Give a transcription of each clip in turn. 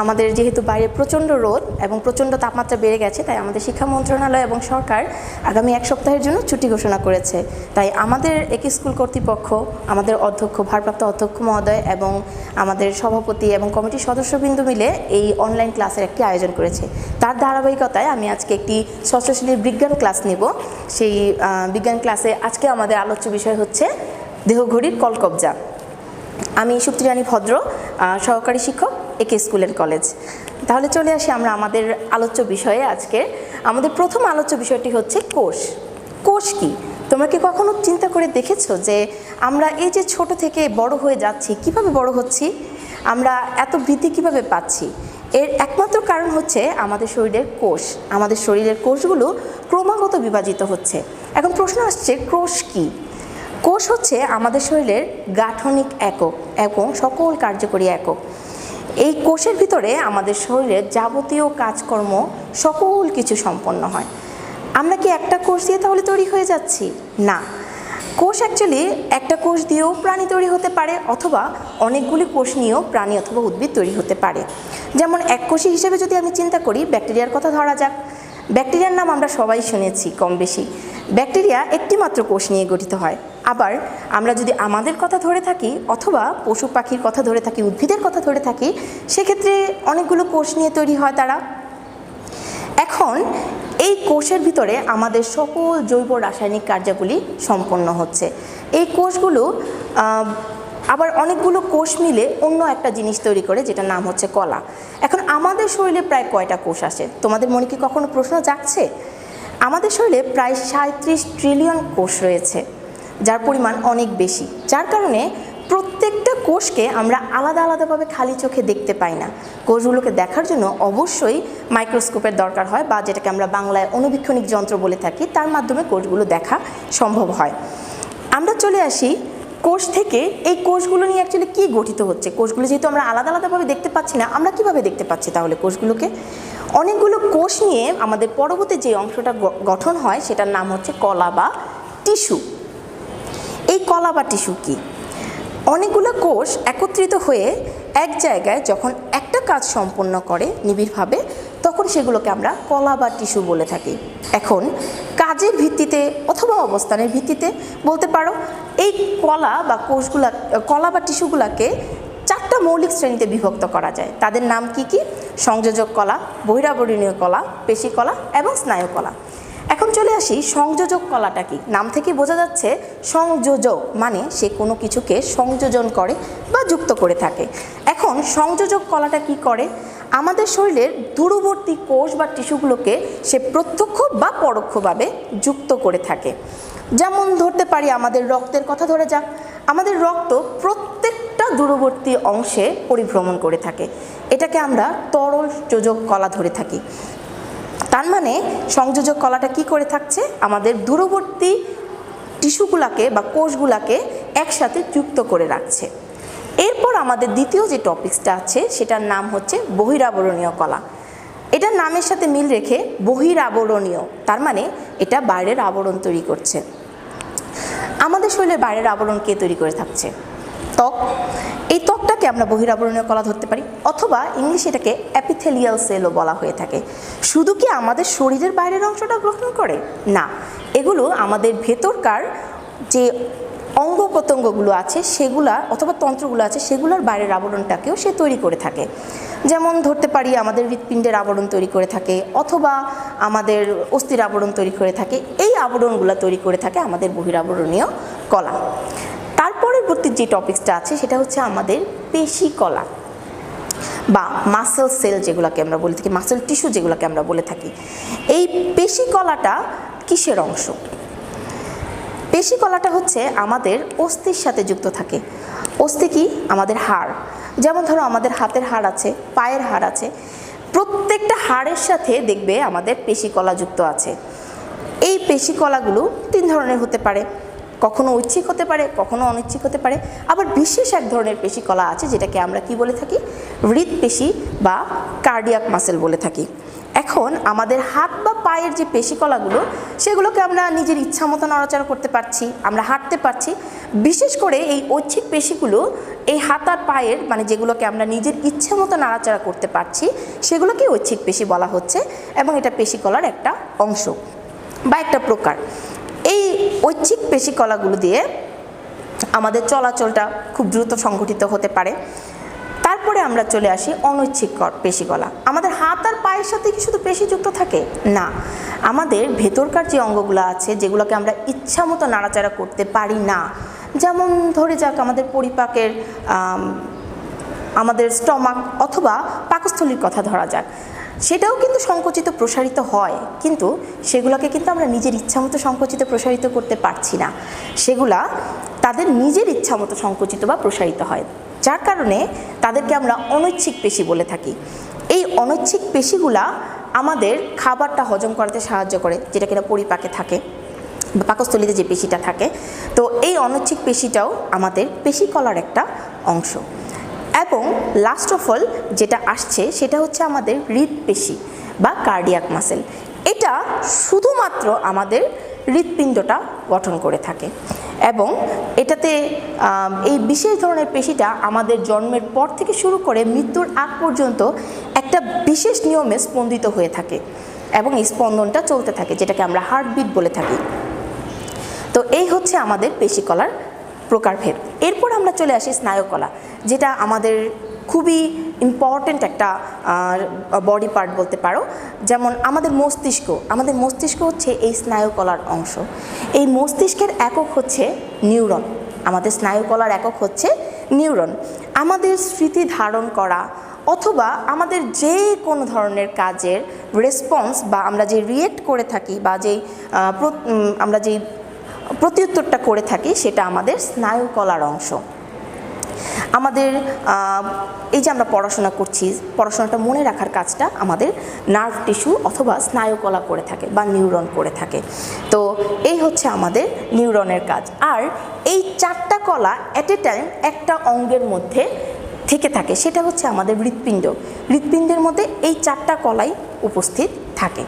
আমাদের যেহেতু বাইরে প্রচণ্ড রোদ এবং প্রচণ্ড তাপমাত্রা বেড়ে গেছে, তাই আমাদের শিক্ষা মন্ত্রণালয় এবং সরকার আগামী এক সপ্তাহের জন্য ছুটি ঘোষণা করেছে। তাই আমাদের একই স্কুল কর্তৃপক্ষ, আমাদের অধ্যক্ষ, ভারপ্রাপ্ত অধ্যক্ষ মহোদয় এবং আমাদের সভাপতি এবং কমিটির সদস্যবৃন্দ মিলে এই অনলাইন ক্লাসের একটি আয়োজন করেছে। তার ধারাবাহিকতায় আমি আজকে একটি ষষ্ঠ বিজ্ঞান ক্লাস নেব। সেই বিজ্ঞান ক্লাসে আজকে আমাদের আলোচ্য বিষয় হচ্ছে দেহঘড়ির কলকবজা। আমি সুপ্রিয়ানী ভদ্র সহকারী শিক্ষক। একে স্কুল অ্যান্ড কলেজ। তাহলে চলে আসি আমরা আমাদের আলোচ্য বিষয়ে আজকে। আমাদের প্রথম আলোচ্য বিষয়টি হচ্ছে কোষ। কোষ কি? তোমরা কি কখনো চিন্তা করে দেখেছ যে আমরা এই যে ছোট থেকে বড় হয়ে যাচ্ছি, কীভাবে বড় হচ্ছি? আমরা এত বৃদ্ধি কীভাবে পাচ্ছি? এর একমাত্র কারণ হচ্ছে আমাদের শরীরের কোষ। আমাদের শরীরের কোষগুলো ক্রমাগত বিভাজিত হচ্ছে। এখন প্রশ্ন আসছে, কোষ কী? কোষ হচ্ছে আমাদের শরীরের গাঠনিক একক, এবং সকল কার্যকরী একক। এই কোষের ভিতরে আমাদের শরীরের যাবতীয় কাজকর্ম সকল কিছু সম্পন্ন হয়। আমরা কি একটা কোষ দিয়ে তাহলে তৈরি হয়ে যাচ্ছি? না। কোষ অ্যাকচুয়ালি একটা কোষ দিয়েও প্রাণী তৈরি হতে পারে অথবা অনেকগুলি কোষ নিয়েও প্রাণী অথবা উদ্ভিদ তৈরি হতে পারে। যেমন এক কোষী হিসেবে যদি আমি চিন্তা করি, ব্যাকটেরিয়ার কথা ধরা যাক। ব্যাকটেরিয়ার নাম আমরা সবাই শুনেছি কম বেশি। ব্যাকটেরিয়া একটিমাত্র কোষ নিয়ে গঠিত হয়। আবার আমরা যদি আমাদের কথা ধরে থাকি অথবা পশু পাখির কথা ধরে থাকি, উদ্ভিদের কথা ধরে থাকি, সেক্ষেত্রে অনেকগুলো কোষ নিয়ে তৈরি হয় তারা। এখন এই কোষের ভিতরে আমাদের সকল জৈব রাসায়নিক কার্যাবলী সম্পন্ন হচ্ছে। এই কোষগুলো আবার অনেকগুলো কোষ মিলে অন্য একটা জিনিস তৈরি করে যেটার নাম হচ্ছে কলা। এখন আমাদের শরীরে প্রায় কয়টা কোষ আসে তোমাদের মনে কি কখনো প্রশ্ন জাগছে? আমাদের শরীরে প্রায় সাঁত্রিশ ট্রিলিয়ন কোষ রয়েছে। যার পরিমাণ অনেক বেশি। যার কারণে প্রত্যেকটা কোষকে আমরা আলাদা আলাদাভাবে খালি চোখে দেখতে পাই না। কোষগুলোকে দেখার জন্য অবশ্যই মাইক্রোস্কোপের দরকার হয় বা যেটাকে আমরা বাংলায় অনুবীক্ষণিক যন্ত্র বলে থাকি, তার মাধ্যমে কোষগুলো দেখা সম্ভব হয়। আমরা চলে আসি কোষ থেকে, এই কোষগুলো নিয়ে অ্যাকচুয়ালি কী গঠিত হচ্ছে? কোষগুলো যেহেতু আমরা আলাদা আলাদাভাবে দেখতে পাচ্ছি না, আমরা কীভাবে দেখতে পাচ্ছি তাহলে কোষগুলোকে? অনেকগুলো কোষ নিয়ে আমাদের পরবর্তী যে অংশটা গঠন হয়, সেটার নাম হচ্ছে কলা বা টিস্যু। এই কলা বা টিস্যু কী? অনেকগুলো কোষ একত্রিত হয়ে এক জায়গায় যখন একটা কাজ সম্পন্ন করে নিবিড়ভাবে, তখন সেগুলোকে আমরা কলা বা টিস্যু বলে থাকি। এখন কাজের ভিত্তিতে অথবা অবস্থানের ভিত্তিতে বলতে পারো, এই কলা বা কোষগুলা, কলা বা টিস্যুগুলাকে চারটা মৌলিক শ্রেণীতে বিভক্ত করা যায়। তাদের নাম কি কি? সংযোজক কলা, বহিরাবরণীয় কলা, পেশি কলা এবং স্নায়ু কলা। এখন চলে আসি সংযোজক কলাটা কি? নাম থেকে বোঝা যাচ্ছে সংযোজক মানে সে কোনো কিছুকে সংযোজন করে বা যুক্ত করে থাকে। এখন সংযোজক কলাটা কি করে? আমাদের শরীরের দূরবর্তী কোষ বা টিস্যুগুলোকে সে প্রত্যক্ষ বা পরোক্ষভাবে যুক্ত করে থাকে। যেমন ধরতে পারি আমাদের রক্তের কথা ধরে যাক। আমাদের রক্ত প্রত্যেকটা দূরবর্তী অংশে পরিভ্রমণ করে থাকে। এটাকে আমরা তরল যোজক কলা ধরে থাকি। তার মানে সংযোজক কলাটা কি করে থাকছে? আমাদের দূরবর্তী টিস্যুগুলাকে বা কোষগুলাকে একসাথে যুক্ত করে রাখছে। এরপর আমাদের দ্বিতীয় যে টপিকসটা আছে, সেটার নাম হচ্ছে বহিরাবরণীয় কলা। এটার নামের সাথে মিল রেখে বহিরাবরণীয়, তার মানে এটা বাইরের আবরণ তৈরি করছে। আমাদের শরীরের বাইরের আবরণ কে তৈরি করে থাকছে? ত্বক। এই ত্বকটাকে আমরা বহিরাবরণীয় কলা ধরতে পারি, অথবা ইংলিশে এটাকে অ্যাপিথেলিয়াল সেলও বলা হয়ে থাকে। শুধু কি আমাদের শরীরের বাইরের অংশটা গ্রহণ করে? না, এগুলো আমাদের ভেতরকার যে অঙ্গ প্রত্যঙ্গগুলো আছে, সেগুলা অথবা তন্ত্রগুলো আছে, সেগুলোর বাইরের আবরণটাকেও সে তৈরি করে থাকে। যেমন ধরতে পারি, আমাদের হৃৎপিণ্ডের আবরণ তৈরি করে থাকে, অথবা আমাদের অস্থির আবরণ তৈরি করে থাকে। এই আবরণগুলো তৈরি করে থাকে আমাদের বহিরাবরণীয় কলা। পরবর্তী যে টপিকসটা আছে, সেটা হচ্ছে আমাদের পেশি কলা বা মাসেল সেল যেগুলোকে আমরা বলে থাকি মাসেল টিস্যু যেগুলোকে আমরা বলে থাকি। এই পেশি কলাটা কিসের অংশ? পেশি কলাটা হচ্ছে আমাদের অস্থির সাথে যুক্ত থাকে। অস্থি কি? আমাদের হাড়। যেমন ধরো আমাদের হাতের হাড় আছে, পায়ের হাড় আছে, প্রত্যেকটা হাড়ের সাথে দেখবে আমাদের পেশি কলা যুক্ত আছে। এই পেশি কলাগুলো তিন ধরনের হতে পারে। কখনো ঐচ্ছিক হতে পারে, কখনো অনৈচ্ছিক হতে পারে। আবার বিশেষ এক ধরনের পেশিকলা আছে যেটাকে আমরা কি বলে থাকি? হৃদপেশি বা কার্ডিয়াক মাসেল বলে থাকি। এখন আমাদের হাত বা পায়ের যে পেশিকলাগুলো, সেগুলোকে আমরা নিজের ইচ্ছা মতো নড়াচড়া করতে পারছি, আমরা হাঁটতে পারছি। বিশেষ করে এই ঐচ্ছিক পেশিগুলো, এই হাত আর পায়ের মানে যেগুলোকে আমরা নিজের ইচ্ছে মতো নাড়াচাড়া করতে পারছি সেগুলোকে ঐচ্ছিক পেশি বলা হচ্ছে এবং এটা পেশিকলার একটা অংশ বা একটা প্রকার। এই ঐচ্ছিক পেশিকলাগুলো দিয়ে আমাদের চলাচলটা খুব দ্রুত সংঘটিত হতে পারে। তারপরে আমরা চলে আসি অনৈচ্ছিক পেশিকলা আমাদের হাত আর পায়ের সাথে কি শুধু পেশি যুক্ত থাকে? না। আমাদের ভেতরকার যে অঙ্গগুলো আছে, যেগুলোকে আমরা ইচ্ছা মতো নাড়াচাড়া করতে পারি না, যেমন ধরে যাক আমাদের পরিপাকের আমাদের স্টমাক অথবা পাকস্থলীর কথা ধরা যাক। সেটাও কিন্তু সংকুচিত প্রসারিত হয়। কিন্তু সেগুলোকে কিন্তু আমরা নিজের ইচ্ছা মতো সংকুচিত প্রসারিত করতে পারছি না। সেগুলা তাদের নিজের ইচ্ছা মতো সংকুচিত বা প্রসারিত হয়। যার কারণে তাদেরকে আমরা অনৈচ্ছিক পেশি বলে থাকি। এই অনৈচ্ছিক পেশিগুলা আমাদের খাবারটা হজম করাতে সাহায্য করে, যেটা কিনা পরিপাকে থাকে বা পাকস্থলীতে যে পেশিটা থাকে। তো এই অনৈচ্ছিক পেশিটাও আমাদের পেশিকলার একটা অংশ। লাস্ট অফ অল যেটা আসছে সেটা হচ্ছে আমাদের হৃদপেশি বা কার্ডিয়াক মাসেল এটা শুধুমাত্র আমাদের হৃৎপিণ্ডটা গঠন করে থাকে এবং এটাতে এই বিশেষ ধরনের পেশিটা আমাদের জন্মের পর থেকে শুরু করে মৃত্যুর আগ পর্যন্ত একটা বিশেষ নিয়মে স্পন্দিত হয়ে থাকে এবং এই স্পন্দনটা চলতে থাকে, যেটাকে আমরা হার্টবিট বলে থাকি। তো এই হচ্ছে আমাদের পেশিকলার প্রকারভেদ। এরপর আমরা চলে আসি স্নায়ুকলা, যেটা আমাদের খুবই ইম্পর্ট্যান্ট একটা বডি পার্ট বলতে পারো। যেমন আমাদের মস্তিষ্ক আমাদের মস্তিষ্ক হচ্ছে এই স্নায়ুকলার অংশ। এই মস্তিষ্কের একক হচ্ছে নিউরন আমাদের স্নায়ুকলার একক হচ্ছে নিউরন আমাদের স্মৃতি ধারণ করা অথবা আমাদের যে কোনো ধরনের কাজের রেসপন্স বা আমরা যে রিয়েক্ট করে থাকি বা যেই আমরা যেই প্রত্যুত্তরটা করে থাকি সেটা আমাদের স্নায়ুকলার অংশ। আমাদের এই যে আমরা পড়াশোনা করছি, পড়াশোনাটা মনে রাখার কাজটা আমাদের নার্ভ টিস্যু অথবা স্নায়ুকলা করে থাকে বা নিউরন করে থাকে। তো এই হচ্ছে আমাদের নিউরনের কাজ। আর এই চারটা কলা অ্যাট এ টাইম একটা অঙ্গের মধ্যে থেকে থাকে, সেটা হচ্ছে আমাদের হৃৎপিণ্ড। হৃৎপিণ্ডের মধ্যে এই চারটা কলাই উপস্থিত থাকে।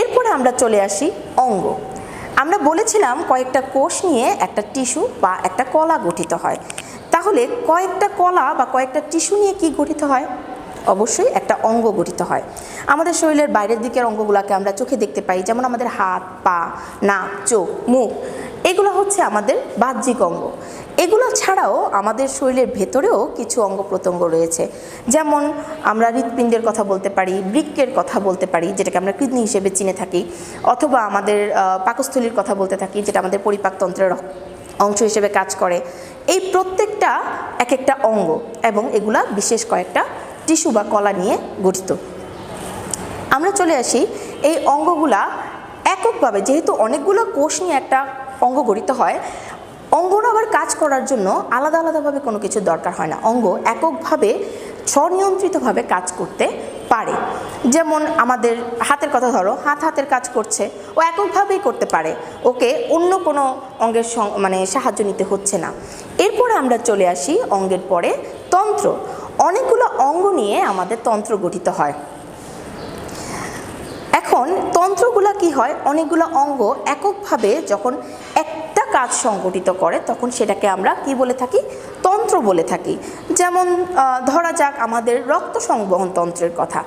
এরপরে আমরা চলে আসি অঙ্গ। আমরা বলেছিলাম কয়েকটা কোষ নিয়ে একটা টিস্যু বা একটা কলা গঠিত হয়। তাহলে কয়েকটা কলা বা কয়েকটা টিস্যু নিয়ে কি গঠিত হয়? অবশ্যই একটা অঙ্গ গঠিত হয়। আমাদের শরীরের বাইরের দিকের অঙ্গগুলোকে আমরা চোখে দেখতে পাই, যেমন আমাদের হাত, পা, নাক, চোখ, মুখ। এগুলো হচ্ছে আমাদের বাহ্যিক অঙ্গ। এগুলো ছাড়াও আমাদের শরীরের ভেতরেও কিছু অঙ্গ প্রত্যঙ্গ রয়েছে। যেমন আমরা হৃৎপিণ্ডের কথা বলতে পারি, বৃক্কের কথা বলতে পারি, যেটাকে আমরা কিডনি হিসেবে চিনে থাকি, অথবা আমাদের পাকস্থলীর কথা বলতে থাকি, যেটা আমাদের পরিপাকতন্ত্রের অংশ হিসেবে কাজ করে। এই প্রত্যেকটা এক একটা অঙ্গ এবং এগুলা বিশেষ কয়েকটা টিস্যু বা কলা নিয়ে গঠিত। আমরা চলে আসি এই অঙ্গগুলা এককভাবে, যেহেতু অনেকগুলো কোষ নিয়ে একটা অঙ্গ গঠিত হয় অঙ্গর আবার কাজ করার জন্য আলাদা আলাদাভাবে কোনো কিছু দরকার হয় না। অঙ্গ এককভাবে স্বনিয়ন্ত্রিতভাবে কাজ করতে পারে। যেমন আমাদের হাতের কথা ধরো, হাত হাতের কাজ করছে, ও এককভাবেই করতে পারে। ওকে অন্য কোনো অঙ্গের মানে সাহায্য নিতে হচ্ছে না। এরপরে আমরা চলে আসি অঙ্গের পরে তন্ত্র। অনেকগুলো অঙ্গ নিয়ে আমাদের তন্ত্র গঠিত হয়। এখন তন্ত্রগুলা কি হয়? অনেকগুলো অঙ্গ এককভাবে যখন একটা কাজ সংগঠিত করে, তখন সেটাকে আমরা কি বলে থাকি? তন্ত্র বলে থাকি। যেমন ধরা যাক আমাদের রক্ত সংবহন তন্ত্রের কথা।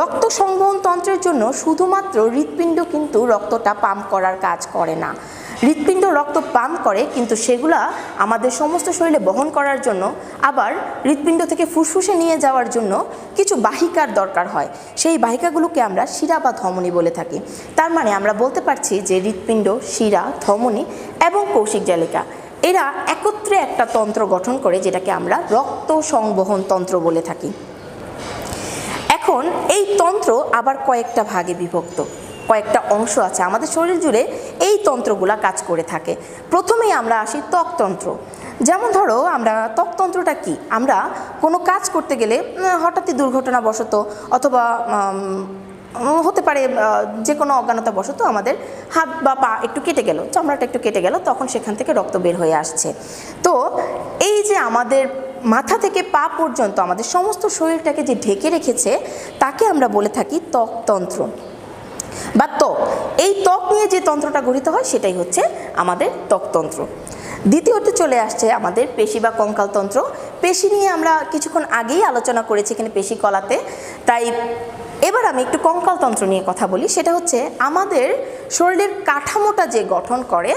রক্ত সংবহন তন্ত্রের জন্য শুধুমাত্র হৃৎপিণ্ড কিন্তু রক্তটা পাম্প করার কাজ করে না। হৃৎপিণ্ড রক্ত পাম্প করে, কিন্তু সেগুলা আমাদের সমস্ত শরীরে বহন করার জন্য, আবার হৃৎপিণ্ড থেকে ফুসফুসে নিয়ে যাওয়ার জন্য কিছু বাহিকার দরকার হয়। সেই বাহিকাগুলোকে আমরা শিরা বা ধমনী বলে থাকি। তার মানে আমরা বলতে পারছি যে হৃৎপিণ্ড, শিরা, ধমনী এবং কৌশিক জালিকা, এরা একত্রে একটা তন্ত্র গঠন করে যেটাকে আমরা রক্ত সংবহন তন্ত্র বলে থাকি। এখন এই তন্ত্র আবার কয়েকটা ভাগে বিভক্ত। কয়েকটা অংশ আছে। আমাদের শরীর জুড়ে এই তন্ত্রগুলা কাজ করে থাকে। প্রথমেই আমরা আসি ত্বকতন্ত্র। যেমন ধরো, আমরা ত্বকতন্ত্রটা কি? আমরা কোনো কাজ করতে গেলে হঠাৎই দুর্ঘটনাবশত অথবা হতে পারে যে কোনো অজ্ঞানতা বশত আমাদের হাত বা পা একটু কেটে গেল, চামড়াটা একটু কেটে গেল, তখন সেখান থেকে রক্ত বের হয়ে আসছে। তো এই যে আমাদের মাথা থেকে পা পর্যন্ত আমাদের সমস্ত শরীরটাকে যে ঢেকে রেখেছে, তাকে আমরা বলে থাকি ত্বকতন্ত্র। বা ত্বক, এই ত্বক নিয়ে যে তন্ত্রটা গঠিত হয় সেটাই হচ্ছে আমাদের ত্বকতন্ত্র। দ্বিতীয়তে চলে আসছে আমাদের পেশি বা কঙ্কালতন্ত্র পেশি নিয়ে আমরা কিছুক্ষণ আগেই আলোচনা করেছি এখানে পেশি কলাতে। তাই এবার আমি একটু কঙ্কালতন্ত্র নিয়ে কথা বলি। সেটা হচ্ছে আমাদের শরীরের কাঠামোটা যে গঠন করে,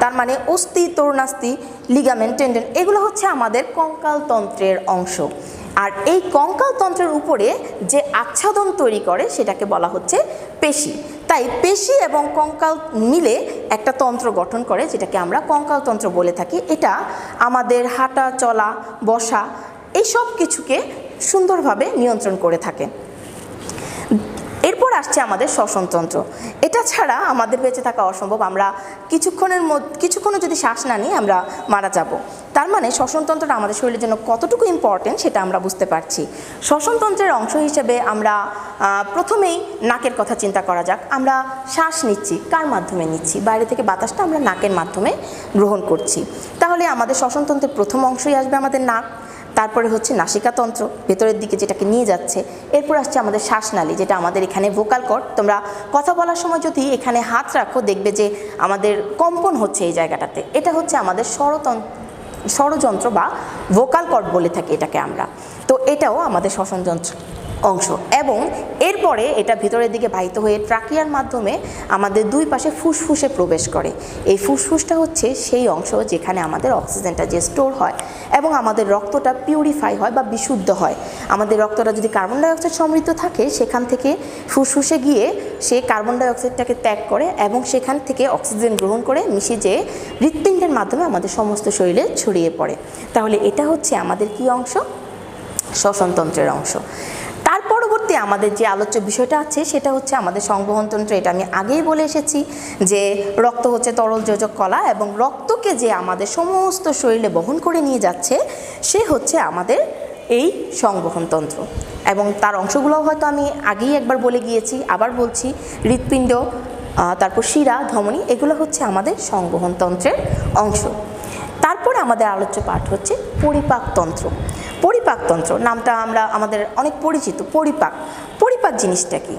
তার মানে অস্থি, তরুণাস্থি লিগামেন্ট টেন্ডন এগুলো হচ্ছে আমাদের কঙ্কালতন্ত্রের অংশ। আর এই কঙ্কালতন্ত্রের উপরে যে আচ্ছাদন তৈরি করে, সেটাকে বলা হচ্ছে পেশি। তাই পেশি এবং কঙ্কাল মিলে একটা তন্ত্র গঠন করে, যেটাকে আমরা কঙ্কালতন্ত্র বলে থাকি। এটা আমাদের হাঁটা, চলা, বসা, এই সব কিছুকে সুন্দরভাবে নিয়ন্ত্রণ করে থাকে। এরপর আসছে আমাদের শ্বসনতন্ত্র এটা ছাড়া আমাদের বেঁচে থাকা অসম্ভব। আমরা কিছুক্ষণের মধ্যে, কিছুক্ষণও যদি শ্বাস না নিই, আমরা মারা যাব। তার মানে শ্বসনতন্ত্রটা আমাদের শরীরের জন্য কতটুকু ইম্পর্টেন্ট সেটা আমরা বুঝতে পারছি। শ্বসনতন্ত্রের অংশ হিসেবে আমরা প্রথমেই নাকের কথা চিন্তা করা যাক। আমরা শ্বাস নিচ্ছি, কার মাধ্যমে নিচ্ছি? বাইরে থেকে বাতাসটা আমরা নাকের মাধ্যমে গ্রহণ করছি। তাহলে আমাদের শ্বসনতন্ত্রের প্রথম অংশই আসবে আমাদের নাক, তারপরে হচ্ছে নাসিকাতন্ত্র, ভেতরের দিকে যেটাকে নিয়ে যাচ্ছে, এরপর আসছে আমাদের শ্বাসনালী, যেটা আমাদের এখানে ভোকাল কর্ড তোমরা কথা বলার সময় যদি এখানে হাত রাখো, দেখবে যে আমাদের কম্পন হচ্ছে এই জায়গাটাতে। এটা হচ্ছে আমাদের স্বরতন্ত্র ষড়যন্ত্র বা ভোকাল কর্ড বলে থাকি এটাকে আমরা। তো এটাও আমাদের শ্বসনযন্ত্র। অংশ। এবং এরপরে এটা ভিতরের দিকে বাহিত হয়ে ট্রাকিয়ার মাধ্যমে আমাদের দুই পাশে ফুসফুসে প্রবেশ করে। এই ফুসফুসটা হচ্ছে সেই অংশ যেখানে আমাদের অক্সিজেনটা যে স্টোর হয় এবং আমাদের রক্তটা পিউরিফাই হয় বা বিশুদ্ধ হয়। আমাদের রক্তটা যদি কার্বন ডাইঅক্সাইড সমৃদ্ধ থাকে, সেখান থেকে ফুসফুসে গিয়ে সে কার্বন ডাইঅক্সাইডটাকে ত্যাগ করে এবং সেখান থেকে অক্সিজেন গ্রহণ করে মিশে যেয়ে হৃৎপিণ্ডের মাধ্যমে আমাদের সমস্ত শরীরে ছড়িয়ে পড়ে। তাহলে এটা হচ্ছে আমাদের কি অংশ? শ্বসনতন্ত্রের অংশ। তার পরবর্তী আমাদের যে আলোচ্য বিষয়টা আছে, সেটা হচ্ছে আমাদের সংবহনতন্ত্র। এটা আমি আগেই বলে এসেছি যে রক্ত হচ্ছে তরল যোজক কলা এবং রক্তকে যে আমাদের সমস্ত শরীরে বহন করে নিয়ে যাচ্ছে, সে হচ্ছে আমাদের এই সংবহনতন্ত্র। এবং তার অংশগুলোও হয়তো আমি আগেই একবার বলে গিয়েছি, আবার বলছি, হৃৎপিণ্ড তারপর শিরা, ধমনী, এগুলো হচ্ছে আমাদের সংবহনতন্ত্রের অংশ। তারপরে আমাদের আলোচ্য পাঠ হচ্ছে পরিপাকতন্ত্র। পরিপাকতন্ত্র নামটা আমরা আমাদের অনেক পরিচিত, পরিপাক। পরিপাক জিনিসটা কি?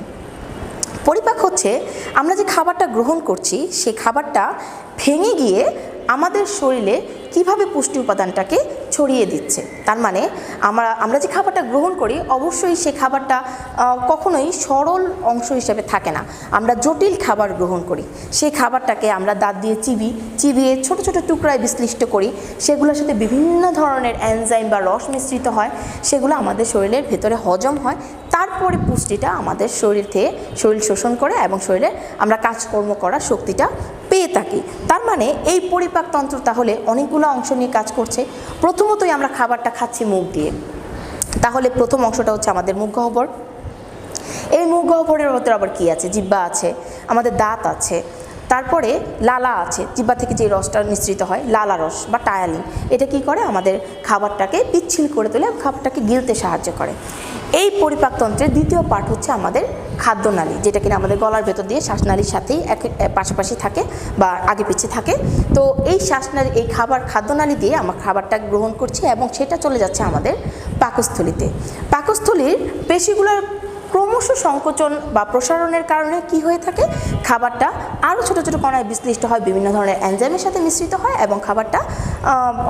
পরিপাক হচ্ছে আমরা যে খাবারটা গ্রহণ করছি, সেই খাবারটা ভেঙে গিয়ে আমাদের শরীরে কীভাবে পুষ্টি উপাদানটাকে ছড়িয়ে দিচ্ছে? তার মানে আমরা আমরা যে খাবারটা গ্রহণ করি, অবশ্যই সে খাবারটা কখনোই সরল অংশ হিসেবে থাকে না। আমরা জটিল খাবার গ্রহণ করি। সেই খাবারটাকে আমরা দাঁত দিয়ে চিবি, চিবিয়ে ছোট ছোট টুকরায় বিশ্লিষ্ট করি। সেগুলোর সাথে বিভিন্ন ধরনের এনজাইম বা রস মিশ্রিত হয়। সেগুলো আমাদের শরীরের ভেতরে হজম হয়। তারপরে পুষ্টিটা আমাদের শরীর থেকে, শরীর শোষণ করে এবং শরীরে আমরা কাজকর্ম করার শক্তিটা পেয়ে থাকি। তার মানে এই পরিপাকতন্ত্র তাহলে অনেকগুলো অংশ নিয়ে কাজ করছে। প্রথমতই আমরা খাবারটা খাচ্ছি মুখ দিয়ে। তাহলে প্রথম অংশটা হচ্ছে আমাদের মুখ গহ্বর। এই মুখ গহ্বরের ভেতরে আবার কি আছে? জিব্বা আছে, আমাদের দাঁত আছে, তারপরে লালা আছে। জিব্বা থেকে যে রসটা মিশ্রিত হয়, লালা রস বা টায়ালিন। এটা কি করে? আমাদের খাবারটাকে পিচ্ছিল করে তোলে, খাবারটাকে গিলতে সাহায্য করে। এই পরিপাকতন্ত্রের দ্বিতীয় পার্ট হচ্ছে আমাদের খাদ্যনালী, যেটা কিনা আমাদের গলার ভেতর দিয়ে শ্বাসনালীর সাথেই এক পাশাপাশি থাকে বা আগে পিছিয়ে থাকে। তো এই শ্বাসনালী, এই খাবার, খাদ্যনালী দিয়ে আমরা খাবারটা গ্রহণ করছি এবং সেটা চলে যাচ্ছে আমাদের পাকস্থলিতে। পাকস্থলীর পেশিগুলোর ক্রমশ সংকোচন বা প্রসারণের কারণে কি হয়ে থাকে? খাবারটা আরও ছোটো ছোটো কণায় বিশ্লিষ্ট হয়, বিভিন্ন ধরনের এনজাইমের সাথে মিশ্রিত হয় এবং খাবারটা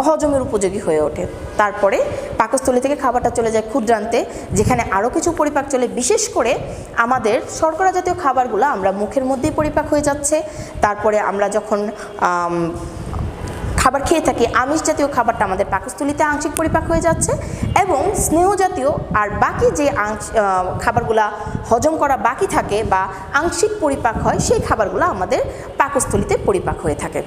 হজমের উপযোগী হয়ে ওঠে। তারপরে পাকস্থলী থেকে খাবারটা চলে যায় ক্ষুদ্রান্তে, যেখানে আরও কিছু পরিপাক চলে। বিশেষ করে আমাদের শর্করা জাতীয় খাবারগুলো আমরা মুখের মধ্যেই পরিপাক হয়ে যাচ্ছে। তারপরে আমরা যখন খাবার খেয়ে থাকি, আমিষ জাতীয় খাবারটা আমাদের পাকস্থলিতে আংশিক পরিপাক হয়ে যাচ্ছে এবং স্নেহ জাতীয় আর বাকি যে খাবারগুলা হজম করা বাকি থাকে বা আংশিক পরিপাক হয়, সেই খাবারগুলো আমাদের পাকস্থলিতে পরিপাক হয়ে থাকে।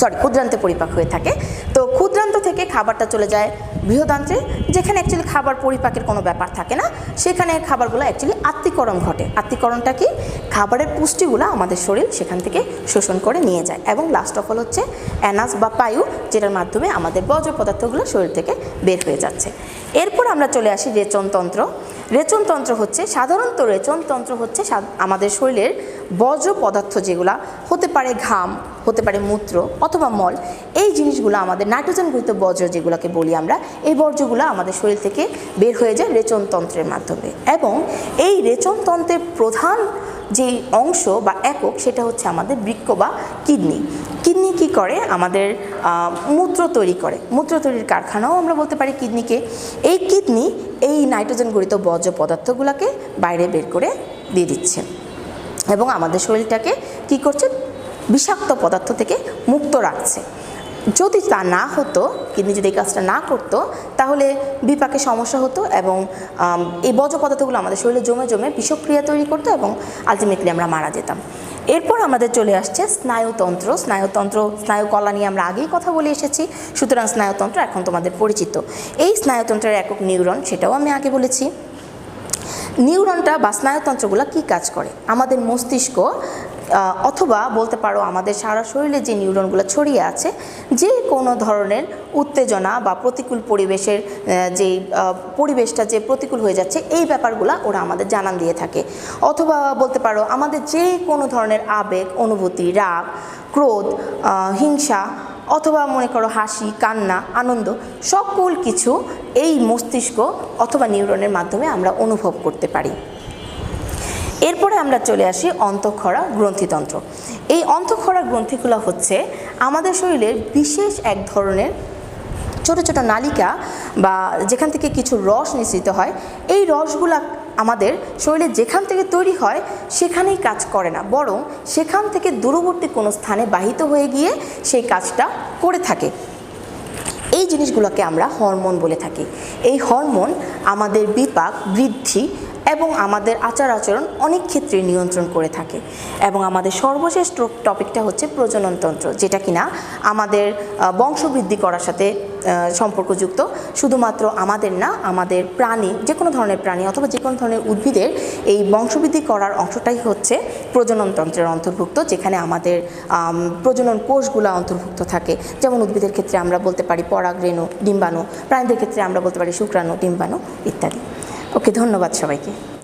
সরি, ক্ষুদ্রান্তে পরিপাক হয়ে থাকে। তো ক্ষুদ্রান্ত থেকে খাবারটা চলে যায় বৃহদান্ত্রে যেখানে অ্যাকচুয়ালি খাবার পরিপাকের কোনো ব্যাপার থাকে না। সেখানে খাবারগুলো অ্যাকচুয়ালি আত্মীকরণ ঘটে। আত্মীকরণটা কি? খাবারের পুষ্টিগুলো আমাদের শরীর সেখান থেকে শোষণ করে নিয়ে যায়। এবং লাস্ট অফ অল হচ্ছে অ্যানাস বা পায়ু, যেটার মাধ্যমে আমাদের বর্জ্য পদার্থগুলো শরীর থেকে বের হয়ে যাচ্ছে। এরপর আমরা চলে আসি রেচনতন্ত্র। রেচনতন্ত্র হচ্ছে, সাধারণত রেচনতন্ত্র হচ্ছে আমাদের শরীরের বজ্র পদার্থ যেগুলা, হতে পারে ঘাম, হতে পারে মূত্র অথবা মল, এই জিনিসগুলো আমাদের নাইট্রোজেন নাইট্রোজেনগৃহীত বজ্র যেগুলোকে বলি আমরা, এই বর্জ্যগুলো আমাদের শরীর থেকে বের হয়ে যায় রেচনতন্ত্রের মাধ্যমে। এবং এই রেচনতন্ত্রের প্রধান যে অংশ বা একক, সেটা হচ্ছে আমাদের বৃক্ষ বা কিডনি। কিডনি কি করে? আমাদের মূত্র তৈরি করে। মূত্র তৈরির কারখানাও আমরা বলতে পারি কিডনিকে। এই কিডনি এই নাইট্রোজেন গঠিত বর্জ্য পদার্থগুলোকে বাইরে বের করে দিয়ে দিচ্ছে। এবং আমাদের শরীরটাকে কি করছে? বিষাক্ত পদার্থ থেকে মুক্ত রাখছে। যদি তা না হতো, কিডনি যদি এই কাজটা না করতো, তাহলে বিপাকে সমস্যা হতো এবং এই বর্জ্য পদার্থগুলো আমাদের শরীরে জমে জমে বিষক্রিয়া তৈরি করতো এবং আলটিমেটলি আমরা মারা যেতাম। এরপর আমাদের চলে আসছে স্নায়ুতন্ত্র। স্নায়ুতন্ত্র, স্নায়ুকলা নিয়ে আমরা আগেই কথা বলে এসেছি। সুতরাং স্নায়ুতন্ত্র এখন তোমাদের পরিচিত। এই স্নায়ুতন্ত্রের একক নিউরন, সেটাও আমি আগে বলেছি। নিউরনটা বা স্নায়ুতন্ত্রগুলো কী কাজ করে? আমাদের মস্তিষ্ক অথবা বলতে পারো আমাদের সারা শরীরে যে নিউরনগুলো ছড়িয়ে আছে, যে কোনো ধরনের উত্তেজনা বা প্রতিকূল পরিবেশের যে পরিবেশটা যে প্রতিকূল হয়ে যাচ্ছে, এই ব্যাপারগুলো ওরা আমাদের জানান দিয়ে থাকে। অথবা বলতে পারো আমাদের যে কোনো ধরনের আবেগ, অনুভূতি, রাগ, ক্রোধ হিংসা অথবা মনে করো হাসি, কান্না, আনন্দ, সকল কিছু এই মস্তিষ্ক অথবা নিউরনের মাধ্যমে আমরা অনুভব করতে পারি। এরপরে আমরা চলে আসি অন্তঃক্ষরা গ্রন্থিতন্ত্র। এই অন্তঃক্ষরা গ্রন্থিগুলো হচ্ছে আমাদের শরীরের বিশেষ এক ধরনের ছোট ছোট নালিকা বা যেখান থেকে কিছু রস নিঃসৃত হয়, এই রসগুলা আমাদের শরীরে যেখান থেকে তৈরি হয়, সেখানেই কাজ করে না। বরং সেখান থেকে দূরবর্তী কোনো স্থানে বাহিত হয়ে গিয়ে সেই কাজটা করে থাকে। এই জিনিসগুলোকে আমরা হরমোন বলে থাকি। এই হরমোন আমাদের বিপাক বৃদ্ধি এবং আমাদের আচার আচরণ অনেক ক্ষেত্রে নিয়ন্ত্রণ করে থাকে। এবং আমাদের সর্বশেষ টপিকটা হচ্ছে প্রজননতন্ত্র, যেটা কিনা আমাদের বংশবৃদ্ধি করার সাথে সম্পর্কযুক্ত। শুধুমাত্র আমাদের না, আমাদের প্রাণী যে কোনো ধরনের প্রাণী অথবা যে কোনো ধরনের উদ্ভিদের এই বংশবৃদ্ধি করার অংশটাই হচ্ছে প্রজননতন্ত্রের অন্তর্ভুক্ত, যেখানে আমাদের প্রজনন কোষগুলো অন্তর্ভুক্ত থাকে। যেমন উদ্ভিদের ক্ষেত্রে আমরা বলতে পারি পরাগরেণু ডিম্বাণু, প্রাণীদের ক্ষেত্রে আমরা বলতে পারি শুক্রাণু, ডিম্বাণু ইত্যাদি। ওকে ধন্যবাদ সবাইকে।